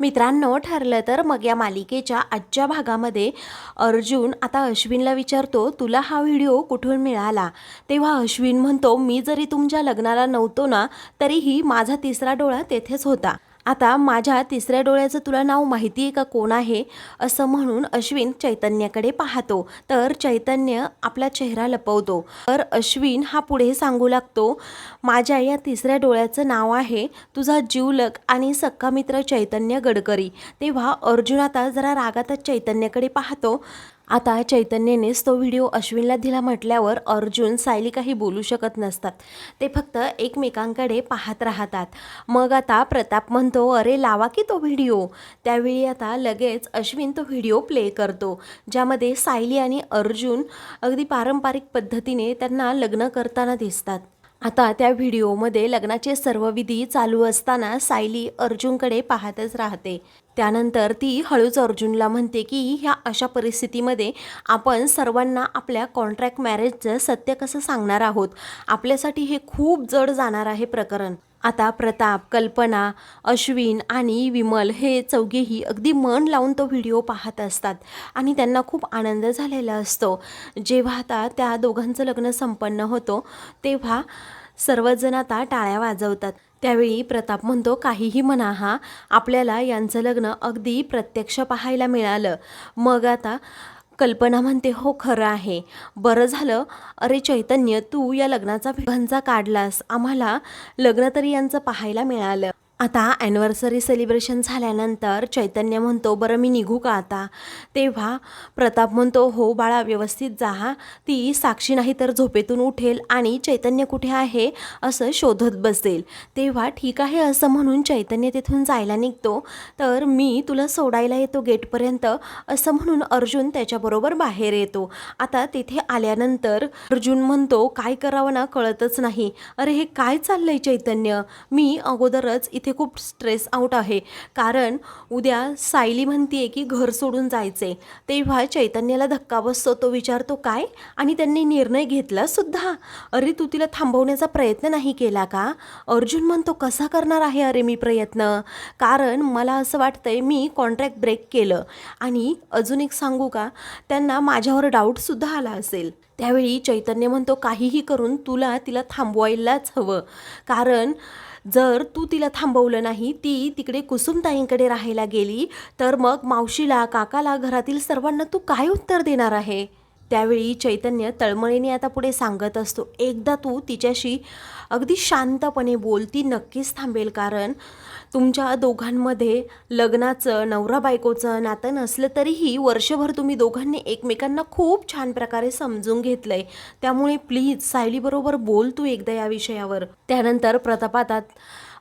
मित्रांनो ठरलं तर मग या मालिकेच्या आजच्या भागामध्ये अर्जुन आता अश्विनला विचारतो तुला हा व्हिडिओ कुठून मिळाला? तेव्हा अश्विन म्हणतो मी जरी तुमच्या लग्नाला नव्हतो ना तरीही माझा तिसरा डोळा तेथेच होता. आता माझ्या तिसऱ्या डोळ्याचं तुला नाव माहिती आहे का? कोण आहे? असं म्हणून अश्विन चैतन्याकडे पाहतो. तर चैतन्य आपला चेहरा लपवतो. तर अश्विन हा पुढे सांगू लागतो माझ्या या तिसऱ्या डोळ्याचं नाव आहे तुझा जीवलक आणि सक्का मित्र चैतन्य गडकरी. तेव्हा अर्जुन आता जरा रागातच चैतन्याकडे पाहतो. आता चैतन्यनेच तो व्हिडिओ अश्विनला दिला म्हटल्यावर अर्जुन सायली काही बोलू शकत नसतात. ते फक्त एकमेकांकडे पाहत राहतात. मग आता प्रताप म्हणतो अरे लावा की तो व्हिडिओ? त्यावेळी आता लगेच अश्विन तो व्हिडिओ प्ले करतो ज्यामध्ये सायली आणि अर्जुन अगदी पारंपरिक पद्धतीने त्यांना लग्न करताना दिसतात. आता त्या व्हिडिओमध्ये लग्नाचे सर्व विधी चालू असताना सायली अर्जुनकडे पाहतच राहते. त्यानंतर ती हळूच अर्जुनला म्हणते की ह्या अशा परिस्थितीमध्ये आपण सर्वांना आपल्या कॉन्ट्रॅक्ट मॅरेजचं सत्य कसं सांगणार आहोत? आपल्यासाठी हे खूप जड जाणार आहे प्रकरण. आता प्रताप कल्पना अश्विन आणि विमल हे चौघेही अगदी मन लावून तो व्हिडिओ पाहत असतात आणि त्यांना खूप आनंद झालेला असतो. जेव्हा आता त्या दोघांचं लग्न संपन्न होतो तेव्हा सर्वजण आता टाळ्या वाजवतात. त्यावेळी प्रताप म्हणतो काहीही म्हणा हा आपल्याला यांचं लग्न अगदी प्रत्यक्ष पाहायला मिळालं. मग आता कल्पना म्हणते हो खरं आहे. बरं झालं. अरे चैतन्य तू या लग्नाचा भंजा काढलास. आम्हाला लग्न तरी यांचं पाहायला मिळालं. आता ॲनिव्हर्सरी सेलिब्रेशन झाल्यानंतर चैतन्य म्हणतो बरं मी निघू का आता? तेव्हा प्रताप म्हणतो हो बाळा व्यवस्थित जा हा. ती साक्षी नाही तर झोपेतून उठेल आणि चैतन्य कुठे आहे असं शोधत बसेल. तेव्हा ठीक आहे असं म्हणून चैतन्य तिथून जायला निघतो. तर मी तुला सोडायला येतो गेटपर्यंत असं म्हणून अर्जुन त्याच्याबरोबर बाहेर येतो. आता तिथे आल्यानंतर अर्जुन म्हणतो काय करावं ना कळतच नाही. अरे हे काय चाललंय चैतन्य? मी अगोदरच इथे खूप स्ट्रेस आउट आहे. कारण उद्या सायली म्हणते की घर सोडून जायचे. तेव्हा चैतन्याला धक्का बसतो तो विचारतो काय? आणि त्यांनी निर्णय घेतला सुद्धा. अरे तू तिला थांबवण्याचा प्रयत्न नाही केला का? अर्जुन म्हणतो कसा करणार आहे अरे मी प्रयत्न? कारण मला असं वाटतंय मी कॉन्ट्रॅक्ट ब्रेक केलं. आणि अजून एक सांगू का? त्यांना माझ्यावर डाऊटसुद्धा आला असेल. त्यावेळी चैतन्य म्हणतो काहीही करून तुला तिला थांबवायलाच हवं. कारण जर तू तिला थांबवलं नाही ती तिकडे कुसुमताईंकडे राहायला गेली तर मग मावशीला काकाला घरातील सर्वांना तू काय उत्तर देणार आहे? त्यावेळी चैतन्य तळमळीने आता पुढे सांगत असतो. एकदा तू तिच्याशी अगदी शांतपणे बोल ती नक्कीच थांबेल कारण तुमच्या दोघांमध्ये लग्नाचं नवरा बायकोचं नातं नसलं तरीही वर्षभर तुम्ही दोघांनी एकमेकांना खूप छान प्रकारे समजून घेतलंय. त्यामुळे प्लीज सायलीबरोबर बोल तू एकदा या विषयावर. त्यानंतर प्रतापातात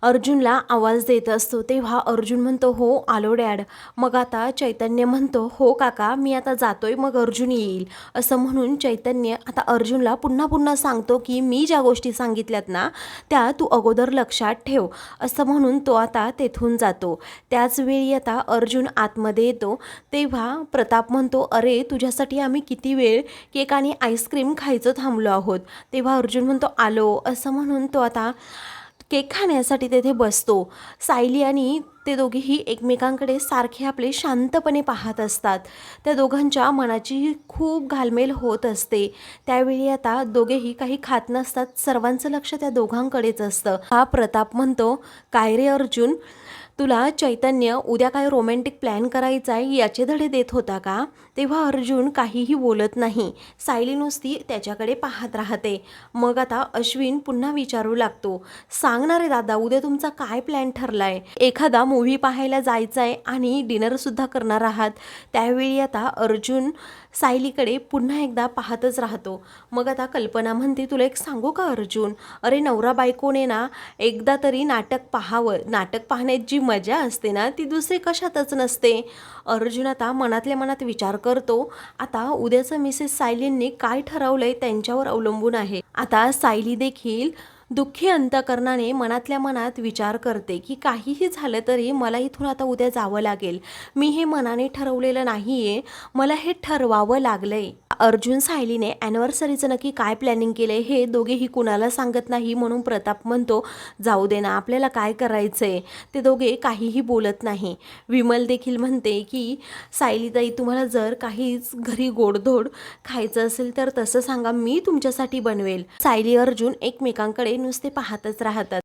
अर्जुनला आवाज देत असतो तेव्हा अर्जुन म्हणतो हो आलो डॅड. मग आता चैतन्य म्हणतो हो काका मी आता जातोय मग अर्जुन येईल. असं म्हणून चैतन्य आता अर्जुनला पुन्हा पुन्हा सांगतो की मी ज्या गोष्टी सांगितल्यात ना त्या तू अगोदर लक्षात ठेव. असं म्हणून तो आता तेथून जातो. त्याचवेळी आता अर्जुन आतमध्ये येतो. तेव्हा प्रताप म्हणतो अरे तुझ्यासाठी आम्ही किती वेळ केक आणि आईस्क्रीम खायचं थांबलो आहोत. तेव्हा अर्जुन म्हणतो आलो. असं म्हणून तो आता केक खाण्यासाठी तेथे बसतो. सायली आणि ते दोघेही एकमेकांकडे सारखे आपले शांतपणे पाहत असतात. त्या दोघांच्या मनाचीही खूप घालमेल होत असते. त्यावेळी आता दोघेही काही खात नसतात. सर्वांचं लक्ष त्या दोघांकडेच असतं. हा प्रताप म्हणतो काय रे अर्जुन? तुला चैतन्य उद्या काय रोमॅन्टिक प्लॅन करायचा आहे याचे धडे देत होता का? तेव्हा अर्जुन काहीही बोलत नाही. सायली नुसती त्याच्याकडे पाहत राहते. मग आता अश्विन पुन्हा विचारू लागतो. सांगणारे दादा उद्या तुमचा काय प्लॅन ठरलाय? एखादा मूव्ही पाहायला जायचा आहे आणि डिनरसुद्धा करणार आहात. त्यावेळी आता अर्जुन सायलीकडे पुन्हा एकदा पाहतच राहतो. मग आता कल्पना म्हणते तुला एक सांगू का अर्जुन? अरे नवरा बायकोने ना एकदा तरी नाटक पाहावं. नाटक पाहण्यात जी मजा असते ना ती दुसरी कशातच नसते. अर्जुन आता मनातल्या मनात विचार करतो आता उद्याचं मिसेस सायलींनी काय ठरवलंय त्यांच्यावर अवलंबून आहे? आता सायली देखील दुःखी अंतकरणाने मनातल्या मनात विचार करते की काहीही झालं तरी मला इथून आता उद्या जावं लागेल. मी हे मनाने ठरवलेलं नाही आहे मला हे ठरवावं लागलं आहे अर्जुन सायलीने ॲनिव्हर्सरीचं नक्की काय प्लॅनिंग केलं आहे हे दोघेही कुणाला सांगत नाही म्हणून प्रताप म्हणतो जाऊ दे ना आपल्याला काय करायचं आहे ते दोघे काहीही बोलत नाही. विमल देखील म्हणते की सायलीताई तुम्हाला जर काहीच घरी गोडधोड खायचं असेल तर तसं सांगा मी तुमच्यासाठी बनवेल. सायली अर्जुन एकमेकांकडे नुसते पाहतच राहतात.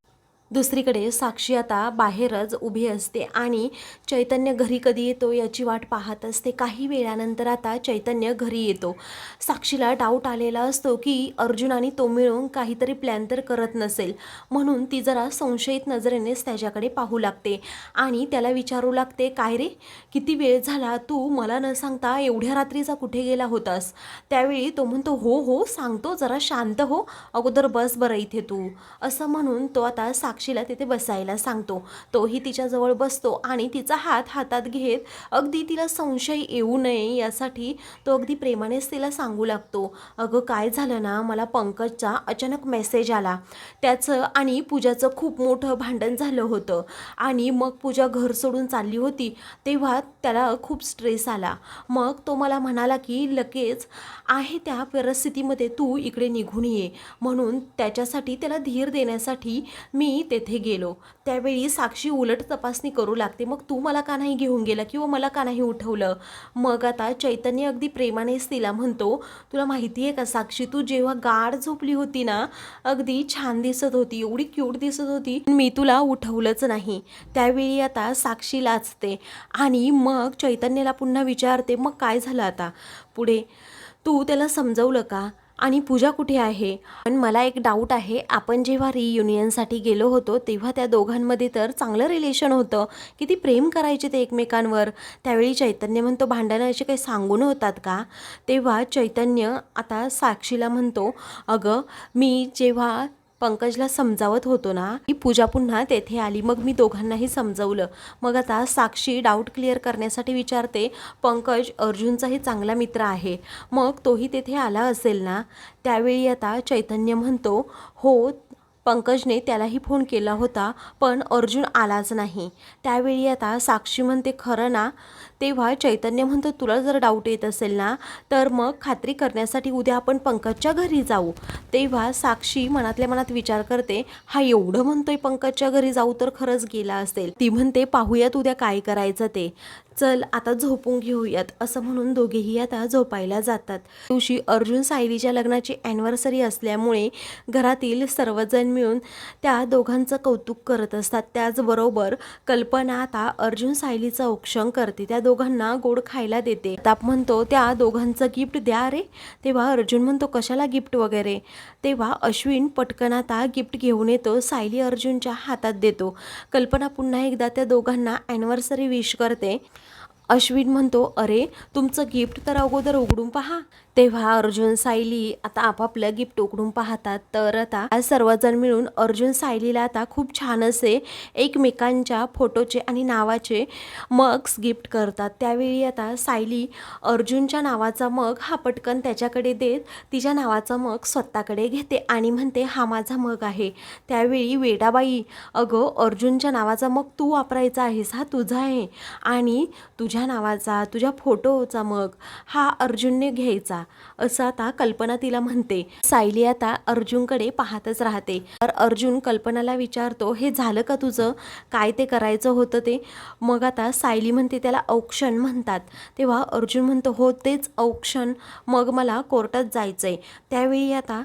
दुसरीकडे साक्षी आता बाहेरच उभी असते आणि चैतन्य घरी कधी येतो याची वाट पाहत असते. काही वेळानंतर आता चैतन्य घरी येतो. साक्षीला डाऊट आलेला असतो की अर्जुन आणि तो मिळून काहीतरी प्लॅन तर करत नसेल. म्हणून ती जरा संशयित नजरेनेच त्याच्याकडे पाहू लागते. आणि त्याला विचारू लागते काय रे? किती वेळ झाला? तू मला न सांगता एवढ्या रात्रीचा कुठे गेला होतास? त्यावेळी तो म्हणतो हो हो सांगतो. जरा शांत हो. अगोदर बस बरं इथे तू. असं म्हणून तो आता साक्षीला तिथे बसायला सांगतो. तोही तिच्याजवळ बसतो आणि तिचा हात हातात घेत अगदी तिला संशय येऊ नये यासाठी तो अगदी प्रेमानेच तिला सांगू लागतो. अगं काय झालं ना? मला पंकजचा अचानक मेसेज आला. त्याचं आणि पूजाचं खूप मोठं भांडण झालं होतं. आणि मग पूजा घर सोडून चालली होती. तेव्हा त्याला खूप स्ट्रेस आला. मग तो मला म्हणाला की लगेच आहे त्या परिस्थितीमध्ये तू इकडे निघून ये. म्हणून त्याच्यासाठी त्याला धीर देण्यासाठी मी तेथे गेलो. त्यावेळी साक्षी उलट तपासणी करू लागते मग तू मला का नाही घेऊन गेला किंवा मला का नाही उठवलं? मग आता चैतन्य अगदी प्रेमानेच तिला म्हणतो तुला माहिती आहे का साक्षी तू जेव्हा गाढ झोपली होती ना अगदी छान दिसत होती एवढी क्यूट दिसत होती मी तुला उठवलंच नाही. त्यावेळी आता साक्षी लाचते आणि मग चैतन्याला पुन्हा विचारते मग काय झालं आता? पुढे तू त्याला समजवलं का? आणि पूजा कुठे आहे? पण मला एक डाऊट आहे आपण जेव्हा रियुनियनसाठी गेलो होतो तेव्हा त्या दोघांमध्ये तर चांगलं रिलेशन होतं. किती प्रेम करायचे ते एकमेकांवर. त्यावेळी चैतन्य म्हणतो भांडणं असे काही सांगून होतात का? तेव्हा चैतन्य आता साक्षीला म्हणतो अगं मी जेव्हा पंकजला समजावत होतो ना की पूजा पुन्हा तेथे आली. मग मी दोघांनाही समजवलं. मग आता साक्षी डाऊट क्लिअर करण्यासाठी विचारते पंकज अर्जुनचाही चांगला मित्र आहे. मग तोही तेथे आला असेल ना? त्यावेळी आता चैतन्य म्हणतो हो पंकजने त्यालाही फोन केला होता पण अर्जुन आलाच नाही. त्यावेळी आता साक्षी म्हणते खरं ना तेव्हा चैतन्य म्हणतो तुला जर डाऊट येत असेल ना तर मग खात्री करण्यासाठी उद्या आपण पंकजच्या घरी जाऊ. तेव्हा साक्षी मनातल्या मनात विचार करते हा एवढं म्हणतोय पंकजच्या घरी जाऊ तर खरंच गेला असेल. ती म्हणते पाहूयात उद्या काय करायचं ते. चल आता झोपून घेऊयात. असं म्हणून दोघेही आता झोपायला जातात. दिवशी अर्जुन सायलीच्या लग्नाची ॲनिव्हर्सरी असल्यामुळे घरातील सर्वजण मिळून त्या दोघांचं कौतुक करत असतात. त्याचबरोबर कल्पना आता अर्जुन सायलीचं औक्षण करते. त्या दोघांना गोड खायला देते. ताप म्हणतो त्या दोघांचं गिफ्ट द्या रे. तेव्हा अर्जुन म्हणतो कशाला गिफ्ट वगैरे? तेव्हा अश्विन पटकन आता गिफ्ट घेऊन येतो सायली अर्जुनच्या हातात देतो. कल्पना पुन्हा एकदा त्या दोघांना ॲनिव्हर्सरी विश करते. अश्विन म्हणतो अरे तुमचं गिफ्ट तर अगोदर उघडून पहा. तेव्हा अर्जुन सायली आता आपापलं गिफ्ट उघडून पाहतात. तर आता आज सर्वजण मिळून अर्जुन सायलीला आता खूप छान असे एकमेकांच्या फोटोचे आणि नावाचे मग्स गिफ्ट करतात. त्यावेळी आता सायली अर्जुनच्या नावाचा मग हा पटकन त्याच्याकडे देत तिच्या नावाचा मग स्वतःकडे घेते आणि म्हणते हा माझा मग आहे. त्यावेळी वेडाबाई अगं अर्जुनच्या नावाचा मग तू वापरायचा आहेस हा तुझा आहे आणि तुझ्या नावाचा तुझ्या फोटोचा मग हा अर्जुनने घ्यायचा. असं आता कल्पना तिला म्हणते. सायली आता अर्जुनकडे पाहतच राहते. तर अर्जुन कल्पनाला विचारतो हे झालं का तुझं? काय ते करायचं होतं ते? मग आता सायली म्हणते त्याला औक्षण म्हणतात. तेव्हा अर्जुन म्हणतो हो तेच औक्षण. मग मला कोर्टात जायचं आहे त्यावेळी आता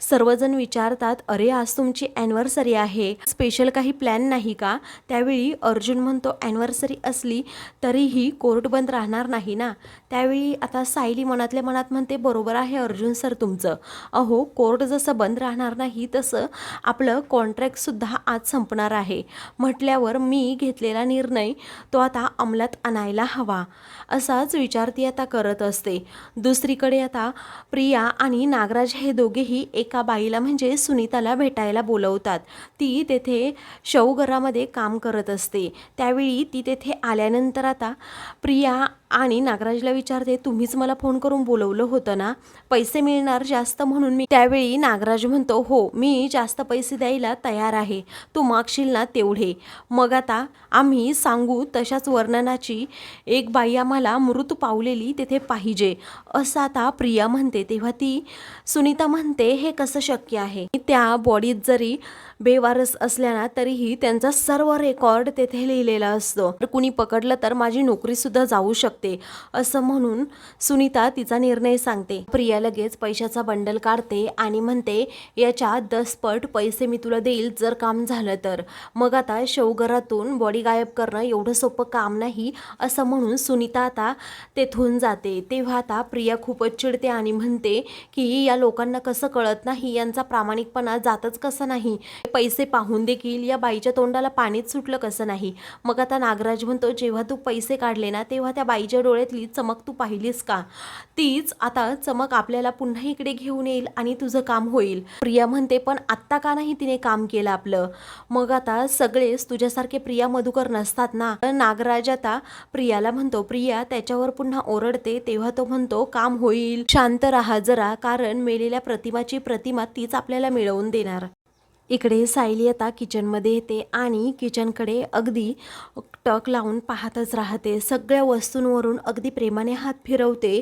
सर्वजण विचारतात अरे आज तुमची ॲनिव्हर्सरी आहे. स्पेशल काही प्लॅन नाही का? त्यावेळी अर्जुन म्हणतो ॲनिव्हर्सरी असली तरीही कोर्ट बंद राहणार नाही ना? त्यावेळी आता सायली मनातल्या मनात म्हणते बरोबर आहे अर्जुन सर तुमचं. अहो कोर्ट जसं बंद राहणार नाही तसं आपलं कॉन्ट्रॅक्टसुद्धा आज संपणार आहे. म्हटल्यावर मी घेतलेला निर्णय तो आता अंमलात आणायला हवा. असाच विचार ती आता करत असते. दुसरीकडे आता प्रिया आणि नागराज हे दोघेही एक एका बाईला म्हणजे सुनीताला भेटायला बोलवतात. ती तेथे शवघरामध्ये काम करत असते. त्यावेळी ती तेथे आल्यानंतर आता प्रिया आणि नागराजला विचारते तुम्हीच मला फोन करून बोलवलं होतं ना? पैसे मिळणार जास्त म्हणून मी त्यावेळी नागराज म्हणतो हो मी जास्त पैसे द्यायला तयार आहे. तू मागशील ना तेवढे. मग आता आम्ही सांगू तशाच वर्णनाची एक बाई आम्हाला मृत पावलेली तेथे पाहिजे. असं आता प्रिया म्हणते. तेव्हा ती सुनीता म्हणते हे कसं शक्य आहे? त्या बॉडीत जरी बेवारस असल्या ना तरीही त्यांचा सर्व रेकॉर्ड तेथे लिहिलेला असतो. तर कुणी पकडलं तर माझी नोकरी सुद्धा जाऊ शकते. असं म्हणून सुनीता तिचा निर्णय सांगते. प्रिया लगेच पैशाचा बंडल काढते आणि म्हणते याच्या दसपट पैसे मी तुला देईल जर काम झालं तर. मग आता शवघरातून बॉडी गायब करणं एवढं सोपं काम नाही असं म्हणून सुनीता आता तेथून जाते. तेव्हा आता प्रिया खूपच चिडते आणि म्हणते की या लोकांना कसं कळत नाही? यांचा प्रामाणिकपणा जातच कसं नाही? पैसे पाहून देखील या बाईच्या तोंडाला पाणीच सुटलं कसं नाही? मग आता नागराज म्हणतो जेव्हा तू पैसे काढले ना तेव्हा त्या बाई आईच्या डोळ्यातली चमक तू पाहिलीस का? तीच आता चमक आपल्याला पुन्हा इकडे घेऊन येईल आणि तुझं काम होईल. प्रिया म्हणते पण आत्ता का नाही तिने काम केलं आपलं? मग आता सगळेच तुझ्यासारखे प्रिया मधुकर नसतात ना? नागराज आता प्रियाला म्हणतो प्रिया त्याच्यावर पुन्हा ओरडते तेव्हा तो म्हणतो काम होईल. शांत राहा जरा कारण मेलेल्या प्रतिमाची प्रतिमा तीच आपल्याला मिळवून देणार. इकडे सायली आता किचनमध्ये येते आणि किचनकडे अगदी टक लावून पाहतच राहते. सगळ्या वस्तूंवरून अगदी प्रेमाने हात फिरवते.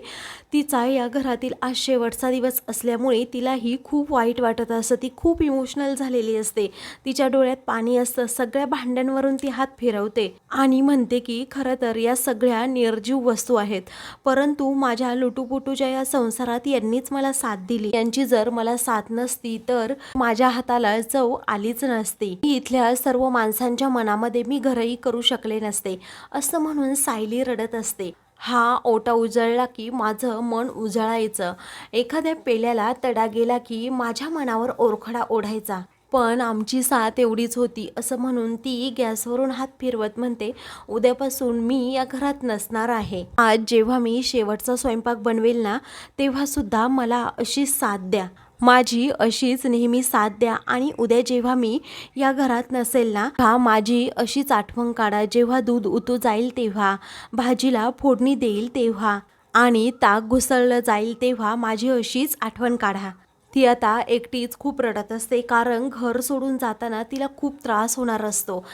तिचा या घरातील आज शेवटचा दिवस असल्यामुळे तिलाही खूप वाईट वाटत असतं. ती खूप इमोशनल झालेली असते. तिच्या डोळ्यात पाणी असतं. सगळ्या भांड्यांवरून ती हात फिरवते. आणि म्हणते की खरं तर या सगळ्या निर्जीव वस्तू आहेत. परंतु माझ्या लुटूपुटूच्या या संसारात यांनीच मला साथ दिली. यांची जर मला साथ नसती तर माझ्या हाताला चव आलीच नसती. इथल्या सर्व माणसांच्या मनामध्ये मी घरही करू शकले नसते असं म्हणून सायली रडत असते. हा ओटा उजळला की माझं मन उजळायचं. एखाद्या पेल्याला तडा गेला की माझ्या मनावर ओरखडा ओढायचा. पण आमची साथ एवढीच होती असं म्हणून ती गॅसवरून हात फिरवत म्हणते उद्यापासून मी या घरात नसणार आहे. आज जेव्हा मी शेवटचा स्वयंपाक बनवेल ना तेव्हा सुद्धा मला अशी साथ द्या. माझी अशीच नेहमी साथ द्या आणि उद्या जेव्हा मी या घरात नसेल ना हा माझी अशीच आठवण काढा. जेव्हा दूध उतू जाईल तेव्हा भाजीला फोडणी देईल तेव्हा आणि ताक घुसळलं जाईल तेव्हा माझी अशीच आठवण काढा. ती आता एकटीच खूप रडत असते कारण घर सोडून जाताना तिला खूप त्रास होणार असतो.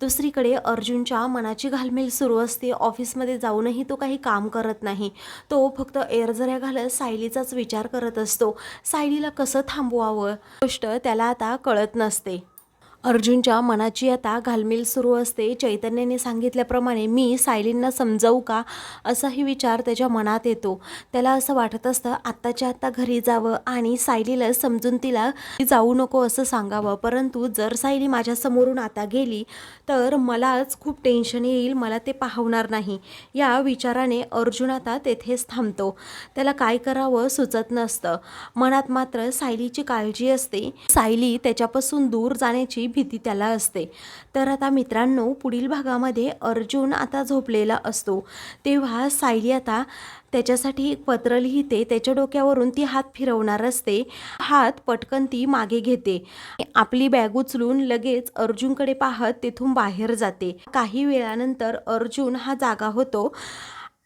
दुसरीकडे अर्जुनच्या मनाची घालमेल सुरू असते. ऑफिसमध्ये जाऊनही तो काही काम करत नाही. तो फक्त एरझऱ्या घालत सायलीचाच विचार करत असतो. सायलीला कसं थांबवावं? गोष्ट त्याला आता कळत नसते. अर्जुनच्या मनाची आता घालमेल सुरू असते. चैतन्याने सांगितल्याप्रमाणे मी सायलींना समजावू का? असाही विचार त्याच्या मनात येतो. त्याला असं वाटत असतं आत्ताच्या आत्ता घरी जावं आणि सायलीला समजून तिला जाऊ नको असं सांगावं. परंतु जर सायली माझ्यासमोरून आता गेली तर मलाच खूप टेन्शन येईल. मला ते पाहवणार नाही. या विचाराने अर्जुन आता तेथेच थांबतो. त्याला काय करावं सुचत नसतं. मनात मात्र सायलीची काळजी असते. सायली त्याच्यापासून दूर जाण्याची भीती त्याला असते. तर आता मित्रांनो पुढील भागामध्ये अर्जुन आता झोपलेला असतो. तेव्हा सायली आता त्याच्यासाठी एक पत्र लिहिते. त्याच्या डोक्यावरून ती हात फिरवणार असते. हात पटकन ती मागे घेते. आपली बॅग उचलून लगेच अर्जुनकडे पाहत तिथून बाहेर जाते. काही वेळानंतर अर्जुन हा जागा होतो.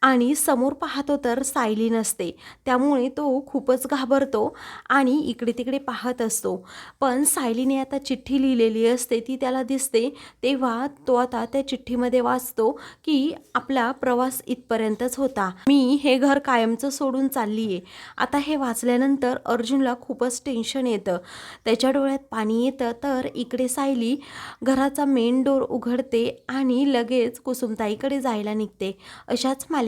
आणि समोर पाहतो तर सायली नसते. त्यामुळे तो खूपच घाबरतो आणि इकडे तिकडे पाहत असतो. पण सायलीने आता चिठ्ठी लिहिलेली असते ती त्याला दिसते. तेव्हा तो आता त्या चिठ्ठीमध्ये वाचतो की आपला प्रवास इथपर्यंतच होता. मी हे घर कायमचं सोडून चालली आहे आता हे वाचल्यानंतर अर्जुनला खूपच टेन्शन येतं. त्याच्या डोळ्यात पाणी येतं. तर इकडे सायली घराचा मेन डोर उघडते आणि लगेच कुसुमताईकडे जायला निघते. अशाच